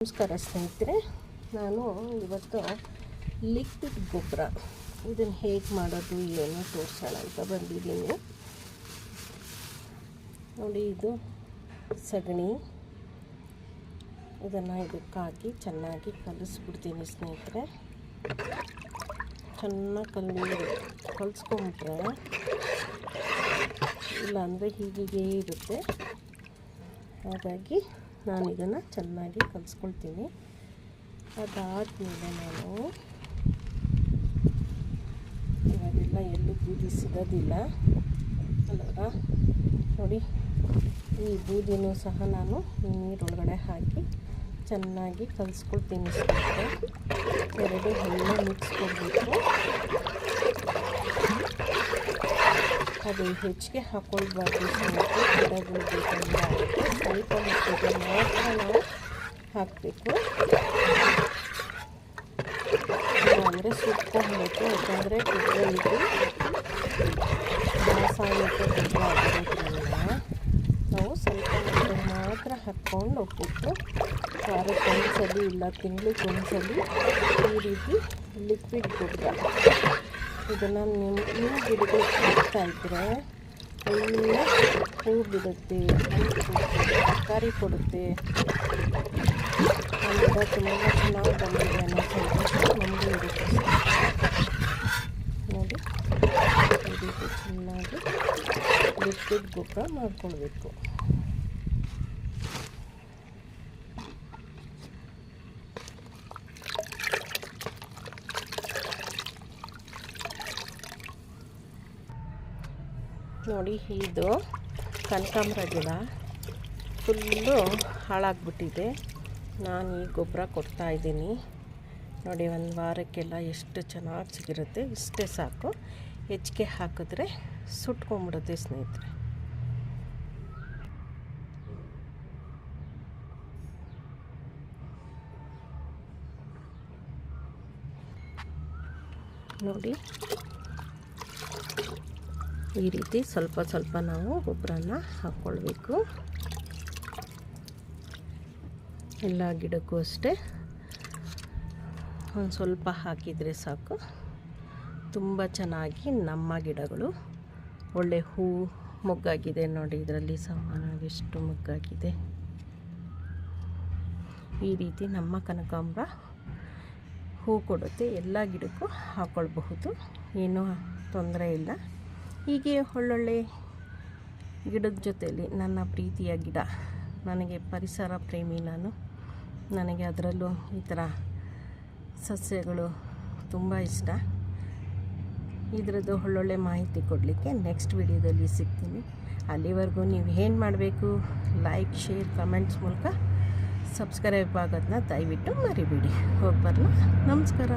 ನಮಸ್ಕಾರ ಸ್ನೇಹಿತರೆ, ನಾನು ಇವತ್ತು ಲಿಕ್ವಿಡ್ ಗೊಬ್ಬರ. ಇದನ್ನು ಹೇಗೆ ಮಾಡೋದು, ಏನು ತೋರಿಸೋಣ ಅಂತ ಬಂದಿದ್ದೀನಿ. ನೋಡಿ, ಇದು ಸಗಣಿ. ಇದನ್ನು ಇದಕ್ಕಾಕಿ ಚೆನ್ನಾಗಿ ಕಲಿಸ್ಬಿಡ್ತೀನಿ ಸ್ನೇಹಿತರೆ. ಚೆನ್ನಾಗಿ ಕಲಿ ಕಲಿಸ್ಕೊಂಬಿಟ್ರೆ ಇಲ್ಲಾಂದರೆ ಹೀಗೆ ಇರುತ್ತೆ. ಹಾಗಾಗಿ ನಾನು ಇದನ್ನು ಚೆನ್ನಾಗಿ ಕಲಿಸ್ಕೊಳ್ತೀನಿ. ಅದಾದಮೇಲೆ ನಾನು ಇವಾಗೆಲ್ಲ ಎಲ್ಲೂ ಬೂದಿ ಸಿಗೋದಿಲ್ಲ. ಅಲ್ವಾ? ನೋಡಿ, ಈ ಬೂದಿನೂ ಸಹ ನಾನು ನೀರೊಳಗಡೆ ಹಾಕಿ ಚೆನ್ನಾಗಿ ಕಲಿಸ್ಕೊಳ್ತೀನಿ. ಎರಡು ಎಲ್ಲ ಮಿಕ್ಸ್ ಅದು ಹೆಚ್ಚಿಗೆ ಹಾಕ್ಕೊಳ್ಬಾರ್ದು ಸ್ವಲ್ಪ ಗಿಡಗಳು ಬೇಕಂದ್ರೆ ಸ್ವಲ್ಪ ಮಟ್ಟಿಗೆ ಮಾತ್ರ ನಾವು ಹಾಕಬೇಕು. ಅಂದರೆ ಸುಟ್ಕೊಂಡ್ಬೇಕು ಯಾಕಂದರೆ ಗೊಬ್ಬರ ಇದು ರಾಸಾಯನಿಕ ಗೊಬ್ಬರ ಆಗಿರೋದ್ರಿಂದ ನಾವು ಸ್ವಲ್ಪ ಮಟ್ಟಿಗೆ ಮಾತ್ರ ಹಾಕ್ಕೊಂಡು ಹೋಗ್ಬಿಟ್ಟು ವಾರಕ್ಕೊಂದ್ಸಲಿ ಇಲ್ಲ ತಿಂಗಳಿಗೊಂದ್ಸಲಿ ಈ ರೀತಿ ಲಿಕ್ವಿಡ್ ಗೊಬ್ಬರ. ಇದನ್ನು ನಿಮ್ಮ ನಿಮ್ಮ ಗಿಡಗಳು ಹಾಕ್ತಾ ಇದ್ದರೆ ಒಳ್ಳೆ ಹೂ ಬಿಡುತ್ತೆ ತರಕಾರಿ ಕೊಡುತ್ತೆ. ಅಂದರೆ ತುಂಬ ಚೆನ್ನಾಗಿ ಬಂದಿದೆ ಅನ್ನೋ ಸಂತೋಷ ನಮಗೂ ಇರುತ್ತೆ. ನೋಡಿ ಚೆನ್ನಾಗಿ ಲಿಕ್ವಿಡ್ ಗೊಬ್ಬರ ಮಾಡ್ಕೊಳ್ಬೇಕು. ನೋಡಿ, ಇದು ಕನಕಾಂಬರ ಗಿಡ. ಫುಲ್ಲು ಹಾಳಾಗ್ಬಿಟ್ಟಿದೆ. ನಾನು ಈ ಗೊಬ್ಬರ ಕೊಡ್ತಾಯಿದ್ದೀನಿ ನೋಡಿ, ಒಂದು ವಾರಕ್ಕೆಲ್ಲ ಎಷ್ಟು ಚೆನ್ನಾಗಿ ಸಿಗಿರುತ್ತೆ, ಇಷ್ಟೇ ಸಾಕು. ಹೆಚ್ಚಿಗೆ ಹಾಕಿದ್ರೆ ಸುಟ್ಕೊಂಬಿಡುತ್ತೆ ಸ್ನೇಹಿತರೆ. ನೋಡಿ ಈ ರೀತಿ ಸ್ವಲ್ಪ ಸ್ವಲ್ಪ ನಾವು ಗೊಬ್ಬರನ ಹಾಕ್ಕೊಳ್ಬೇಕು ಎಲ್ಲ ಗಿಡಕ್ಕೂ ಅಷ್ಟೇ. ಒಂದು ಸ್ವಲ್ಪ ಹಾಕಿದರೆ ಸಾಕು. ತುಂಬ ಚೆನ್ನಾಗಿ ನಮ್ಮ ಗಿಡಗಳು ಒಳ್ಳೆ ಹೂ ಮೊಗ್ಗಾಗಿದೆ ನೋಡಿ, ಇದರಲ್ಲಿ ಸಮಾನವಾಗಿ ಎಷ್ಟು ಮೊಗ್ಗಾಗಿದೆ. ಈ ರೀತಿ ನಮ್ಮ ಕನಕಾಂಬರ ಹೂ ಕೊಡುತ್ತೆ. ಎಲ್ಲ ಗಿಡಕ್ಕೂ ಹಾಕ್ಕೊಳ್ಬಹುದು ಏನೂ ತೊಂದರೆ ಇಲ್ಲ. ಹೀಗೆ ಒಳ್ಳೊಳ್ಳೆ ಗಿಡದ ಜೊತೆಯಲ್ಲಿ ನನ್ನ ಪ್ರೀತಿಯ ಗಿಡ. ನನಗೆ ಪರಿಸರ ಪ್ರೇಮಿ ನಾನು. ನನಗೆ ಅದರಲ್ಲೂ ಈ ಥರ ಸಸ್ಯಗಳು ತುಂಬ ಇಷ್ಟ. ಇದರದ್ದು ಒಳ್ಳೊಳ್ಳೆ ಮಾಹಿತಿ ಕೊಡಲಿಕ್ಕೆ ನೆಕ್ಸ್ಟ್ ವಿಡಿಯೋದಲ್ಲಿ ಸಿಗ್ತೀನಿ. ಅಲ್ಲಿವರೆಗೂ ನೀವು ಏನು ಮಾಡಬೇಕು? ಲೈಕ್ ಶೇರ್ ಕಮೆಂಟ್ಸ್ ಮೂಲಕ ಸಬ್ಸ್ಕ್ರೈಬ್ ಆಗೋದನ್ನ ದಯವಿಟ್ಟು ಮರಿಬೇಡಿ. ಹೋಗಿ ಬರಲ್ಲ ನಮಸ್ಕಾರ.